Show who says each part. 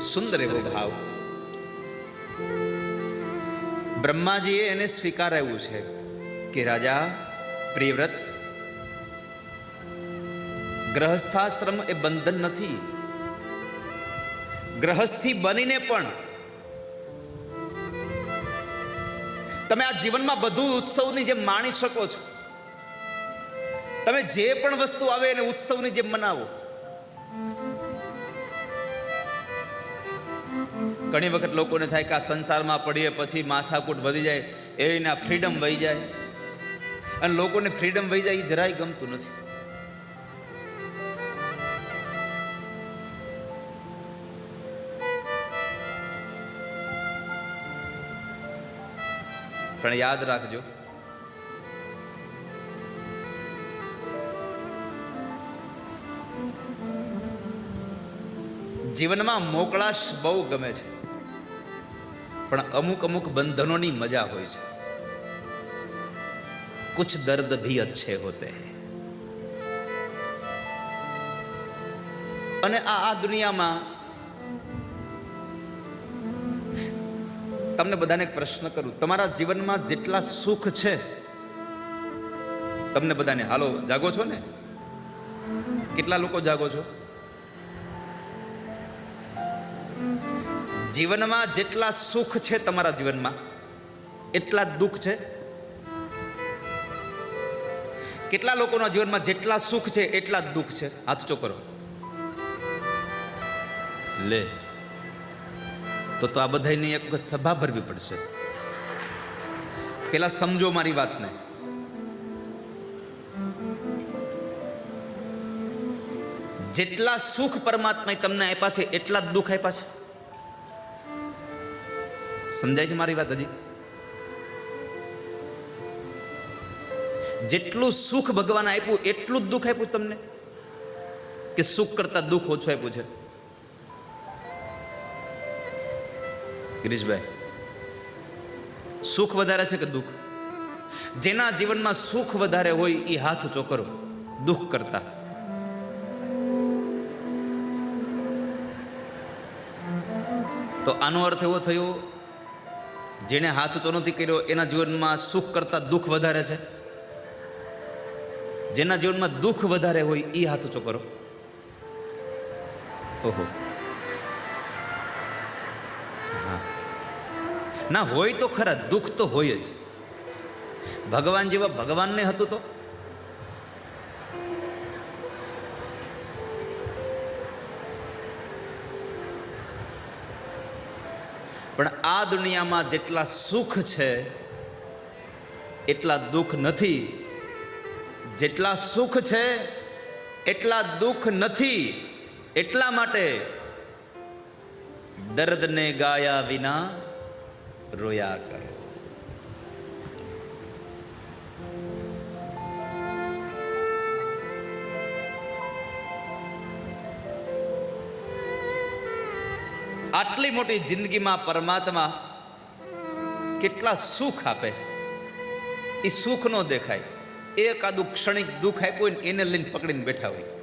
Speaker 1: સુંદર એવો ભાવ. બ્રહ્માજીએ એને સ્વીકારાવ્યું છે કે, રાજા, પ્રિયવ્રત, ગ્રહસ્થાશ્રમ એ બંધન નથી. ગ્રહસ્થી બનીને પણ તમે આ જીવનમાં બધું ઉત્સવની જેમ માણી શકો છો. તમે જે પણ વસ્તુ આવે એને ઉત્સવની જેમ મનાવો. ઘણી વખત લોકોને થાય કે આ સંસારમાં પડીએ પછી માથાકૂટ વધી જાય એના ફ્રીડમ વહી જાય. અને લોકોને ફ્રીડમ વહી જાય એ જરાય ગમતું નથી. પણ યાદ રાખજો જીવનમાં મોકળાશ બહુ ગમે છે. પણ અમુક અમુક બંધનોની મજા હોય છે. કુછ દર્દ ભી અચ્છે હોતે હૈ. અને આ આ દુનિયામાં તમને બધાને એક પ્રશ્ન કરું. તમારા જીવનમાં જેટલા સુખ છે, તમને બધાને. હાલો, જાગો છો ને? કેટલા લોકો જાગો છો? જીવનમાં જેટલા સુખ છે તમારા જીવનમાં, એટલા જ દુઃખ છે. કેટલા લોકોના જીવનમાં જેટલા સુખ છે, એટલા જ દુઃખ છે. હાથ ચોકરો લે, તો તો આ બધાની એક સભા ભરવી પડશે. પેલા સમજો મારી વાતને. જેટલા સુખ પરમાત્માએ તમને આપ્યા છે, એટલા જ દુઃખ આપ્યા છે. સમજાય છે મારી વાત હજી? જેટલું સુખ ભગવાન આપ્યું, એટલું જ દુઃખ આપ્યું તમને? કે સુખ કરતા દુઃખ ઓછું આપ્યું છે? ગિરીશભાઈ, સુખ વધારે છે કે દુઃખ? જેના જીવનમાં સુખ વધારે હોય એ હાથ ચોકરો દુઃખ કરતા. તો આનો અર્થ એવો થયો, જેણે હાથ ઊંચો નથી કર્યો, એના જીવનમાં સુખ કરતા દુઃખ વધારે છે. જેના જીવનમાં દુઃખ વધારે હોય એ હાથ ઊંચો કરો. ઓહો. ના, હોય તો ખરા, દુઃખ તો હોય જ. ભગવાન જેવા ભગવાનને હતું તો? પણ આ દુનિયામાં જેટલા સુખ છે, એટલા દુઃખ નથી. જેટલા સુખ છે, એટલા દુઃખ નથી. એટલા માટે દર્દને ગાયા વિના રોયા કરો. આટલી મોટી જિંદગીમાં પરમાત્મા કેટલા સુખ આપે. એ સુખ ન દેખાય. એક આદું ક્ષણિક દુઃખ આપ્યું એને લઈને પકડીને બેઠા હોય.